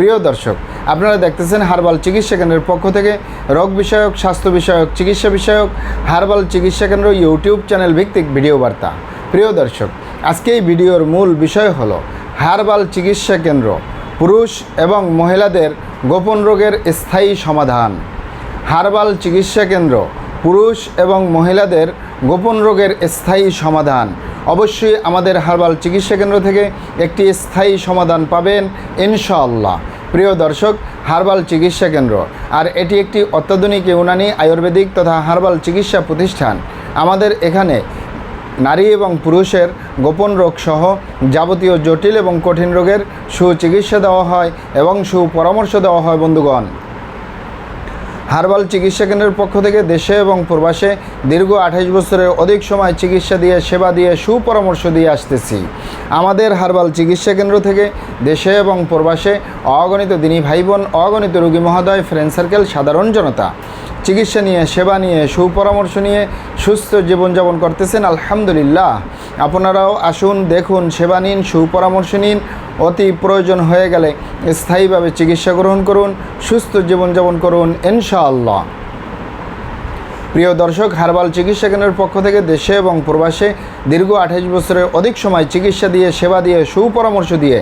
প্রিয় দর্শক, আপনারা দেখতেছেন হারবাল চিকিৎসা কেন্দ্রের পক্ষ থেকে রোগ বিষয়ক, স্বাস্থ্য বিষয়ক, চিকিৎসা বিষয়ক, হারবাল চিকিৎসা কেন্দ্র ইউটিউব চ্যানেল ভিত্তিক ভিডিও বার্তা। প্রিয় দর্শক, আজকে এই ভিডিওর মূল বিষয় হলো হারবাল চিকিৎসা কেন্দ্র, পুরুষ এবং মহিলাদের গোপন রোগের স্থায়ী সমাধান। হারবাল চিকিৎসা কেন্দ্র, পুরুষ এবং মহিলাদের গোপন রোগের স্থায়ী সমাধান। অবশ্যই আমাদের হারবাল চিকিৎসা কেন্দ্র থেকে একটি স্থায়ী সমাধান পাবেন, ইনশাআল্লাহ। প্রিয় দর্শক, হারবাল চিকিৎসা কেন্দ্র। আর এটি একটি অত্যাধুনিক ইউনানি আয়ুর্বেদিক তথা হার্বাল চিকিৎসা প্রতিষ্ঠান। আমাদের এখানে নারী এবং পুরুষের গোপন রোগ সহ যাবতীয় জটিল এবং কঠিন রোগের সুচিকিৎসা দেওয়া হয় এবং সুপরামর্শ দেওয়া হয় বন্ধুগণ। হার্বাল চিকিৎসা কেন্দ্রের পক্ষ থেকে দেশে এবং প্রবাসে দীর্ঘ আঠাশ বছরের অধিক সময় চিকিৎসা দিয়ে, সেবা দিয়ে, সুপরামর্শ দিয়ে আসতেছি। আমাদের হারবাল চিকিৎসা কেন্দ্র থেকে দেশে এবং প্রবাসে অগণিত দিনী ভাই বোন অগণিত রুগী মহোদয় ফ্রেন্ড সার্কেল সাধারণ জনতা। চিকিৎসা নিয়ে, সেবা নিয়ে, সুপরামর্শ নিয়ে সুস্থ জীবনযাপন করতেছেন, আলহামদুলিল্লাহ। আপনারাও আসুন, দেখুন, সেবা নিন, সুপরামর্শ নিন, অতি প্রয়োজন হয়ে গেলে স্থায়ীভাবে চিকিৎসা গ্রহণ করুন, সুস্থ জীবনযাপন করুন, ইনশাআল্লাহ। প্রিয় দর্শক, হারবাল চিকিৎসা কেন্দ্রের পক্ষ থেকে দেশে এবং প্রবাসে দীর্ঘ আঠাইশ বছরের অধিক সময় চিকিৎসা দিয়ে, সেবা দিয়ে, সুপরামর্শ দিয়ে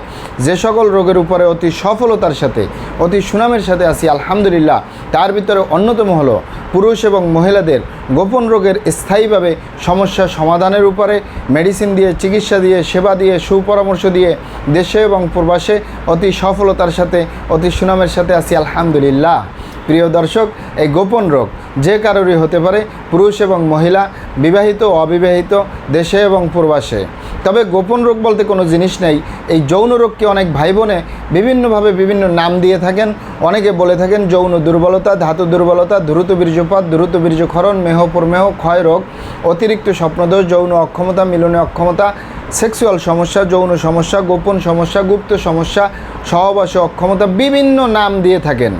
যে সকল রোগের উপরে অতি সফলতার সাথে, অতি সুনামের সাথে আসি আলহামদুলিল্লাহ। তার ভিতরে অন্যতম হলো পুরুষ এবং মহিলাদের গোপন রোগের স্থায়ীভাবে সমস্যা সমাধানের উপরে মেডিসিন দিয়ে, চিকিৎসা দিয়ে, সেবা দিয়ে, সুপরামর্শ দিয়ে দেশে এবং প্রবাসে অতি সফলতার সাথে, অতি সুনামের সাথে আসি আলহামদুলিল্লাহ। প্রিয় দর্শক, এই গোপন রোগ যে কারোরই হতে পারে, পুরুষ এবং মহিলা, বিবাহিত অবিবাহিত, দেশে এবং প্রবাসে। তবে গোপন রোগ বলতে কোনো জিনিস নেই। এই যৌন রোগকে অনেক ভাই বোনে বিভিন্নভাবে বিভিন্ন নাম দিয়ে থাকেন। অনেকে বলে থাকেন যৌন দুর্বলতা, ধাতু দুর্বলতা, দ্রুত বীর্যপাত, দ্রুত বীর্যক্ষরণ, মেহ, প্রমেহ, ক্ষয় রোগ, অতিরিক্ত স্বপ্নদোষ, যৌন অক্ষমতা, মিলনে অক্ষমতা, সেক্সুয়াল সমস্যা, যৌন সমস্যা, গোপন সমস্যা, গুপ্ত সমস্যা, সহবাসে অক্ষমতা, বিভিন্ন নাম দিয়ে থাকেন।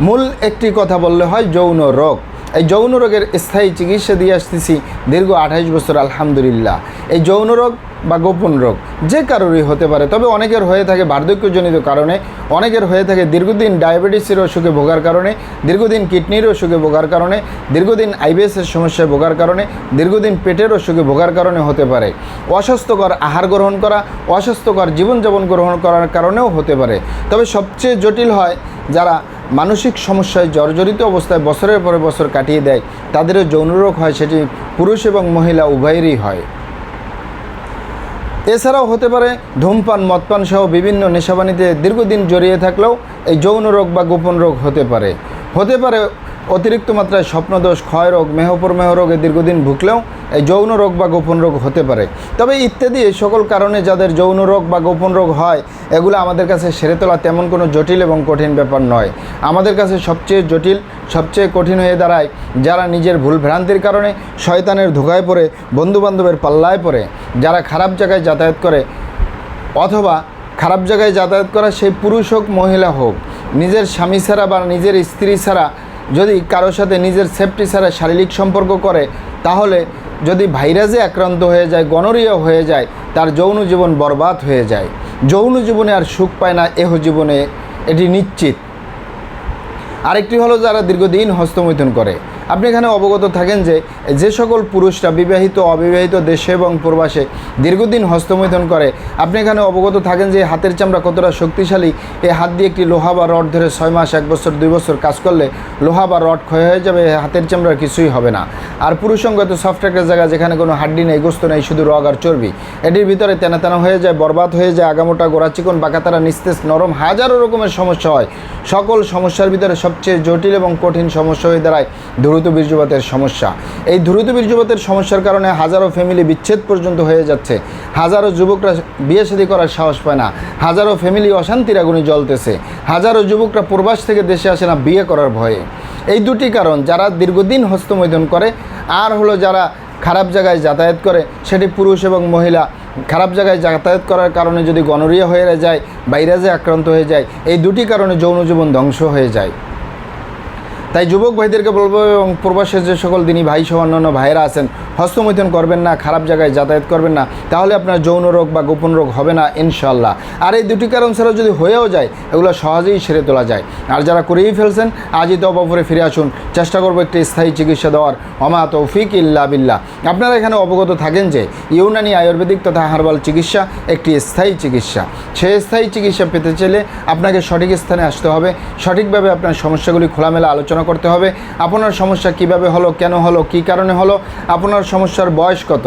মূল একটি কথা বললে হয় যৌন রোগ। এই যৌন রোগের স্থায়ী চিকিৎসা দিয়ে আসতেছি দীর্ঘ আঠাইশ বছর, আলহামদুলিল্লাহ। এই যৌন রোগ বা গোপন রোগ যে কারোরই হতে পারে, তবে অনেকের হয়ে থাকে বার্ধক্যজনিত কারণে, অনেকের হয়ে থাকে দীর্ঘদিন ডায়াবেটিসের অসুখে ভোগার কারণে, দীর্ঘদিন কিডনির অসুখে ভোগার কারণে, দীর্ঘদিন আইবিএসের সমস্যায় ভোগার কারণে, দীর্ঘদিন পেটের অসুখে ভোগার কারণে হতে পারে। অস্বাস্থ্যকর আহার গ্রহণ করা, অস্বাস্থ্যকর জীবনযাপন গ্রহণ করার কারণেও হতে পারে। তবে সবচেয়ে জটিল হয় যারা মানসিক সমস্যায় জর্জরিত অবস্থায় বছরের পরে বছর কাটিয়ে দেয়, তাদেরও যৌন রোগ হয়, সেটি পুরুষ এবং মহিলা উভয়েরই হয়। এছাড়াও হতে পারে ধূমপান, মদপান সহ বিভিন্ন নেশাবানিতে দীর্ঘদিন জড়িয়ে থাকলেও এই যৌন রোগ বা গোপন রোগ হতে পারে। হতে পারে অতিরিক্ত মাত্রায় স্বপ্নদোষ ক্ষয় রোগ মেহপরমেহ রোগে দীর্ঘদিন ভুগলেও এই যৌন রোগ বা গোপন রোগ হতে পারে। তবে ইত্যাদি এই সকল কারণে যাদের যৌন রোগ বা গোপন রোগ হয়, এগুলো আমাদের কাছে সেরে তোলা তেমন কোনো জটিল এবং কঠিন ব্যাপার নয়। আমাদের কাছে সবচেয়ে জটিল, সবচেয়ে কঠিন হয়ে দাঁড়ায় যারা নিজের ভুল ভ্রান্তির কারণে শয়তানের ধোকায় পড়ে, বন্ধুবান্ধবের পাল্লায় পড়ে, যারা খারাপ জায়গায় যাতায়াত করে, অথবা খারাপ জায়গায় যাতায়াত করা সেই পুরুষ হোক, মহিলা হোক, নিজের স্বামী ছাড়া বা নিজের স্ত্রী ছাড়া যদি কারোর সাথে নিজের সেফটি ছাড়া শারীরিক সম্পর্ক করে, তাহলে যদি ভাইরাসে আক্রান্ত হয়ে যায় গণরীয় হয়ে যায়, তার যৌন জীবন বরবাদ হয়ে যায়। যৌন জীবনে আর সুখ পায় না, এহ জীবনে এটি নিশ্চিত। আরেকটি হলো যারা দীর্ঘদিন হস্তমৈথন করে। আপনি এখানে অবগত থাকেন যে যে সকল পুরুষরা বিবাহিত, অবিবাহিত দেশে এবং প্রবাসে দীর্ঘদিন হস্তমৈথন করে, আপনি এখানে অবগত থাকেন যে হাতের চামড়া কতটা শক্তিশালী। এই হাত দিয়ে একটি লোহা বা রড ধরে ছয় মাস, এক বছর, দুই বছর কাজ করলে লোহা বা রড ক্ষয় হয়ে যাবে হাতের চামড়ার কিছুই হবে না। আর পুরুষঙ্গত সফট একটা জায়গা যেখানে কোনো হাড্ডি নেই, গোস্ত নেই, শুধু রগ আর চর্বি, এটির ভিতরে তেনা তেনা হয়ে যায়, বরবাদ হয়ে যায়, আগামোটা গোড়া চিকন বাঁকাতারা নিস্তেজ, নরম, হাজারো রকমের সমস্যা হয়। সকল সমস্যার ভিতরে সবচেয়ে জটিল এবং কঠিন সমস্যা হয়ে দাঁড়ায় দ্রুত বীর্যপাতের সমস্যা। এই দ্রুত বীর্যপাতের সমস্যার কারণে হাজারো ফ্যামিলি বিচ্ছেদ পর্যন্ত হয়ে যাচ্ছে। হাজারো যুবকরা বিয়ে শাদী করার সাহস পায় না। হাজারো ফ্যামিলি অশান্তির আগুনে জ্বলতেছে। হাজারো যুবকরা প্রবাস থেকে দেশে আসে না বিয়ে করার ভয়ে। এই দুটি কারণ যারা দীর্ঘদিন হস্তমৈথন করে, আর হলো যারা খারাপ জায়গায় যাতায়াত করে, সেটি পুরুষ এবং মহিলা। খারাপ জায়গায় যাতায়াত করার কারণে যদি গনোরিয়া হয়ে যায় ভাইরাসে আক্রান্ত হয়ে যায়, এই দুটি কারণে যৌন জীবন ধ্বংস হয়ে যায়। তাই যুবক ভাইদেরকে বলব এবং প্রবাসের যে সকল দিনই ভাই সহ অন্যান্য ভাইয়েরা আছেন, হস্তমৈথন করবেন না, খারাপ জায়গায় যাতায়াত করবেন না, তাহলে আপনার যৌন রোগ বা গোপন রোগ হবে না ইনশাল্লাহ আর এই দুটি কারণ ছাড়াও যদি হয়েও যায়, এগুলো সহজেই সেরে তোলা যায়। আর যারা করেই ফেলছেন, আজই তো অপরে ফিরে আসুন। চেষ্টা করব একটি স্থায়ী চিকিৎসা দেওয়ার। অমা তৌফিক ইল্লা বিল্লাহ। আপনারা এখানে অবগত থাকেন যে, ইউনানি আয়ুর্বেদিক তথা হার্বাল চিকিৎসা একটি স্থায়ী চিকিৎসা। সে স্থায়ী চিকিৎসা পেতে চাইলে আপনাকে সঠিক স্থানে আসতে হবে। সঠিকভাবে আপনার সমস্যাগুলি খোলামেলা আলোচনা করতে হবে। আপনার সমস্যা কীভাবে হলো, কেন হলো, কি কারণে হলো, আপনার সমস্যার বয়স কত?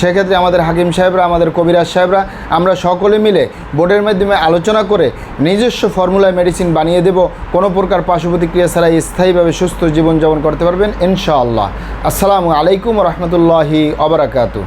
সেক্ষেত্রে আমাদের হাকিম সাহেবরা, আমাদের কবিরাজ সাহেবরা, আমরা সকলে মিলে বোর্ডের মাধ্যমে আলোচনা করে নিজস্ব ফর্মুলায় মেডিসিন বানিয়ে দেব। কোনো প্রকার পার্শ্ব প্রতিক্রিয়া ছাড়াই স্থায়ীভাবে সুস্থ জীবনযাপন করতে পারবেন ইনশাআল্লাহ। আসসালামু আলাইকুম রহমতুল্লাহি অবরাকাতু